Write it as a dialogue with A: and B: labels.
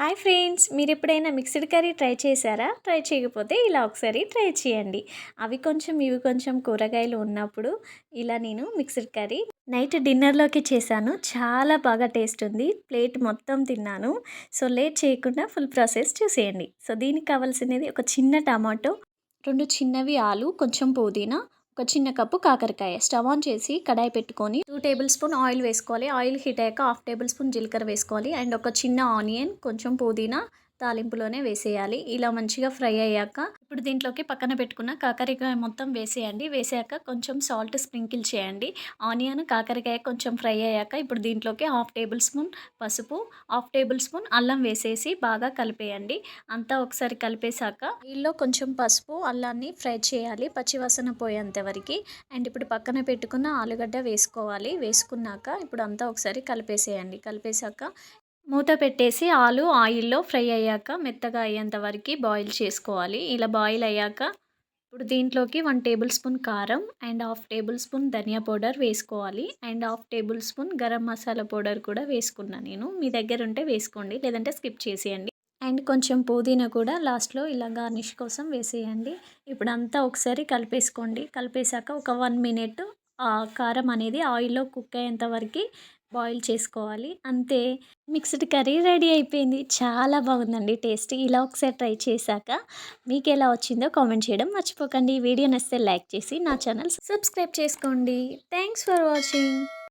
A: Hi friends మీరు ఎప్పుడైనా mixed curry try చేశారా? ట్రై చేయకపోతే ఇలా ఒకసారి ట్రై చేయండి. అవి కొంచెం ఇవి కొంచెం కూరగాయలు ఉన్నప్పుడు ఇలా నేను మిక్స్డ్ కర్రీ నైట్ డిన్నర్లోకి చేశాను. చాలా బాగా టేస్ట్ ఉంది. ప్లేట్ మొత్తం తిన్నాను. సో లేట్ చేయకుండా ఫుల్ ప్రాసెస్ చూసేయండి. సో దీనికి కావాల్సినది ఒక చిన్న టమాటో రెండు చిన్నవి ఆలు కొంచెం పుదీనా ఒక చిన్న కప్పు కాకరకాయ స్టవ్ ఆన్ చేసి కడాయి పెట్టుకొని టూ టేబుల్ స్పూన్ ఆయిల్ వేసుకోవాలి. ఆయిల్ హీట్ అయ్యాక హాఫ్ టేబుల్ స్పూన్ జీలకర్ర వేసుకోవాలి. అండ్ ఒక చిన్న ఆనియన్ కొంచెం పుదీనా తాలింపులోనే వేసేయాలి. ఇలా మంచిగా ఫ్రై అయ్యాక ఇప్పుడు దీంట్లోకి పక్కన పెట్టుకున్న కాకరకాయ మొత్తం వేసేయండి. వేసాక కొంచెం సాల్ట్ స్ప్రింకిల్ చేయండి. ఆనియన్ కాకరకాయ కొంచెం ఫ్రై అయ్యాక ఇప్పుడు దీంట్లోకి హాఫ్ టేబుల్ స్పూన్ పసుపు హాఫ్ టేబుల్ స్పూన్ అల్లం వేసేసి బాగా కలిపేయండి. అంతా ఒకసారి కలిపేశాక నీళ్ళలో కొంచెం పసుపు అల్లాన్ని ఫ్రై చేయాలి పచ్చివాసన పోయేంత వరకు. అండ్ ఇప్పుడు పక్కన పెట్టుకున్న ఆలుగడ్డ వేసుకోవాలి. వేసుకున్నాక ఇప్పుడు అంతా ఒకసారి కలిపేసేయండి. కలిపేశాక మూత పెట్టేసి ఆలు ఆయిల్లో ఫ్రై అయ్యాక మెత్తగా అయ్యేంత వరకు బాయిల్ చేసుకోవాలి. ఇలా బాయిల్ అయ్యాక ఇప్పుడు దీంట్లోకి వన్ టేబుల్ స్పూన్ కారం అండ్ హాఫ్ టేబుల్ స్పూన్ ధనియా పౌడర్ వేసుకోవాలి. And half tablespoon garam masala powder కూడా వేసుకున్నాను నేను. మీ దగ్గర ఉంటే వేసుకోండి లేదంటే స్కిప్ చేసేయండి. అండ్ కొంచెం పుదీనా కూడా లాస్ట్లో ఇలా గార్నిష్ కోసం వేసేయండి. ఇప్పుడు అంతా ఒకసారి కలిపేసుకోండి. కలిపేశాక ఒక వన్ మినిట్ కారం అనేది ఆయిల్లో కుక్ అయ్యేంత వరకు బాయిల్ చేసుకోవాలి. అంతే. మిక్స్డ్ కర్రీ రెడీ అయిపోయింది. చాలా బాగుందండి టేస్ట్. ఇలా ఒకసారి ట్రై చేశాక మీకు ఎలా వచ్చిందో కామెంట్ చేయడం మర్చిపోకండి. ఈ వీడియో నచ్చితే లైక్ చేసి నా ఛానల్ సబ్స్క్రైబ్ చేసుకోండి. Thanks for watching.